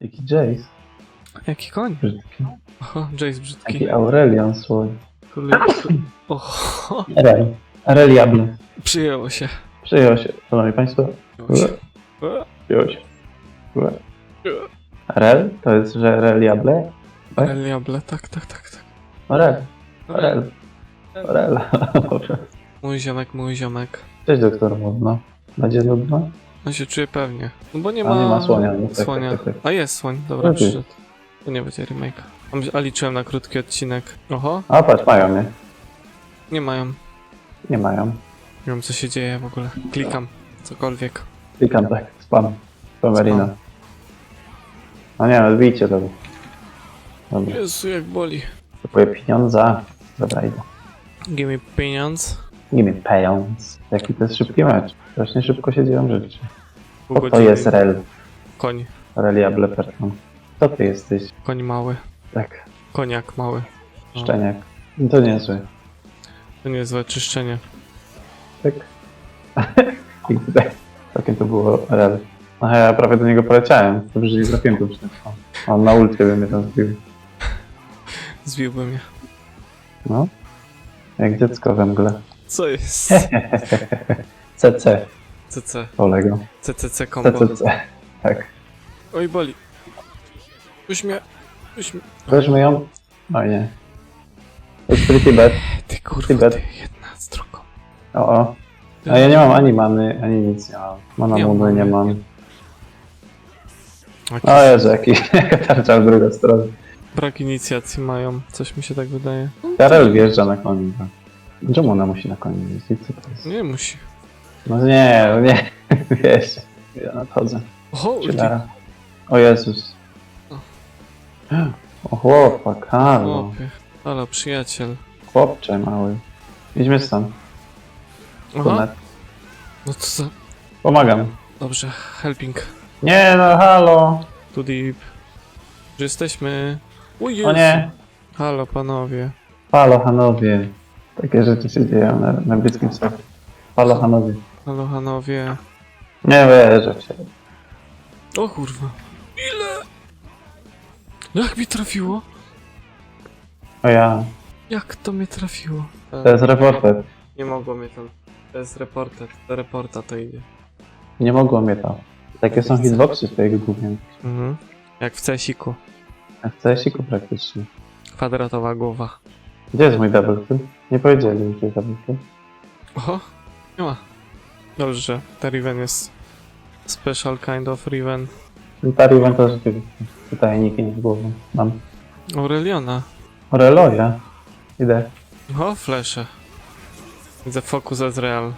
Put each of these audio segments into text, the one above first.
Jaki Jace. Jaki koń? Brzydki. Oho, Jace brzydki. Jaki Aurelion słoń. Królik. Oho, Rel. Reliable. przyjęło się. Przyjął się, szanowni państwo. Przyjęło się. Przyjął się. Rel? To jest, że reliable? Tak? Reliable, tak, tak, tak, tak. Rel. Rel. Rel. Mój ziomek, mój ziomek. Cześć doktor Modno. Będzie nudno? On się czuje pewnie. No bo nie A, ma, nie ma słonia, no tak, słonia. tak, tak, tak. A jest słoń, dobra, No przyszedł. To nie będzie remake. A my- A liczyłem na krótki odcinek. Oho, A patrz, mają mnie. nie mają. Nie mają. Nie wiem co się dzieje w ogóle. Klikam. Cokolwiek. Klikam tak, spam. Spamerina. Spam. No nie, odbijcie to. Dobra, Jezu, jak boli. kupuję pieniądze. Dobra, idę. Give me pieniądz. Give me pieniądz. Jaki to jest szybki mecz. Strasznie szybko się dzieją rzeczy. Pół O, to godziny. jest Rel. Koń. Reliable person. Co ty jesteś? Koń mały. Tak, Koniak mały. No, szczeniak. No To nie zły. To niezłe czyszczenie. Tak. I tutaj. To było Rel. No ja prawie do niego poleciałem. Dobrze, że nie trafiłem On na ulcie by mnie tam zbił. Zbiłby mnie. No. Jak dziecko we mgle. Co jest? CC. CC. Olego. CCC combo. CCC. Tak. Oj, boli. Już mnie. Już mnie. Weźmy ją. Oj nie. To jest pretty bad. Ty kurwa, ty jedna z drugą. O, o. A ja nie mam ani many, ani nic nie mam. Mana Nie mam nie mam. Jakiś O Jezu, jaki tarcza w drugą stronę. brak inicjacji mają. Coś mi się tak wydaje. Karel wjeżdża na koni. Czemu ona musi na koni jeździć? Co to jest? Nie musi. No nie, no nie. Wiesz. Ja nadchodzę. Oho, ulti. Chillara. O Jezus. O chłopak, halo. Chłopie. Halo, przyjaciel. Chłopcze mały. Idźmy stąd. Aha. No co za... Pomagam. Dobrze, helping. Nie no, halo. Tu deep. Że jesteśmy... O, nie. Halo, panowie. Halo Hanowie. Takie rzeczy się dzieją na, na bliskim wschodzie. Halo Hanowie. Halo, panowie. Nie wierzę w siebie. O kurwa. Ile? Jak mi trafiło? O ja. Jak to mnie trafiło? To jest reporter. Nie mogło mnie tam. To jest reporter. Do reporta to idzie. Nie mogło mnie to. Takie są hitboxy w tej głównie. Mhm. Jak w cesiku. Jak w CS-iku praktycznie. Kwadratowa głowa. Gdzie jest mój double kill? Nie powiedzieli mi, gdzie jest double kill. Oho, nie ma. Dobrze, że ta Riven jest special kind of Riven. Pari wam to rzeczywiście. Tutaj niki nie głową. Mam. Aureliona. Oreloja. Idę. O, flesze. Widzę Focus Ezreal.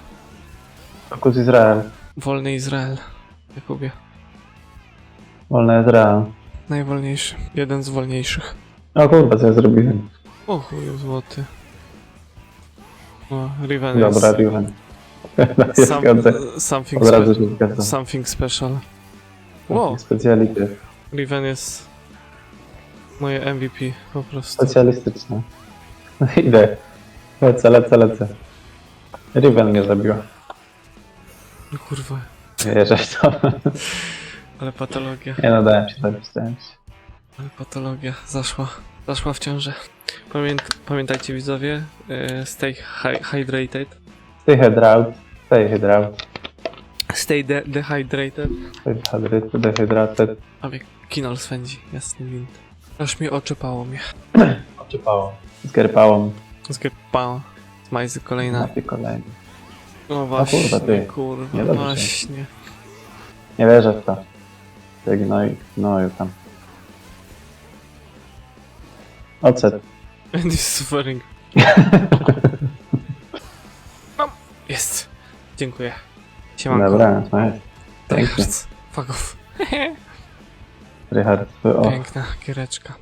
Fokus Izrael. Wolny Izrael. Jakubie. Wolny Izrael. Najwolniejszy. Jeden z wolniejszych. O kurwa, co ja zrobiłem? O chuju złoty. O, Riven Dobra, jest... Riven. Ja Some, zgodzę. something, Od razu spe się zgadzam. something special. Wow, Specjality. Riven jest moje MVP po prostu. Specjalistyczne. Idę. Lecę, lecę, lecę. Riven mnie zabiła. No kurwa, Nie wierzę w to. ale patologia, Nie no, dałem się zabić, dałem się. ale patologia zaszła, zaszła w ciążę. Pamięt, pamiętajcie widzowie, e, stay hy hydrated, Stay hydraut. Stay hydraut. stay de dehydrated. Stay hydrated. Dehydrated. A wie, kinol swędzi, jasny wind. Aż mi oczepało mnie. Oczypało. Zgerpało. Zgrypało. Smajzy kolejna. Na kolejny. No właśnie, kurwa, ty. kurwa, Niedobrze. właśnie. Nie wierzę w to. Ty gnoj, gnoju tam. Ocet. And is suffering. Mam. Jest. Dziękuję. Siemanko. Dobra, no jest. Pięknie. Fuck off. Richard, o. Piękna giereczka.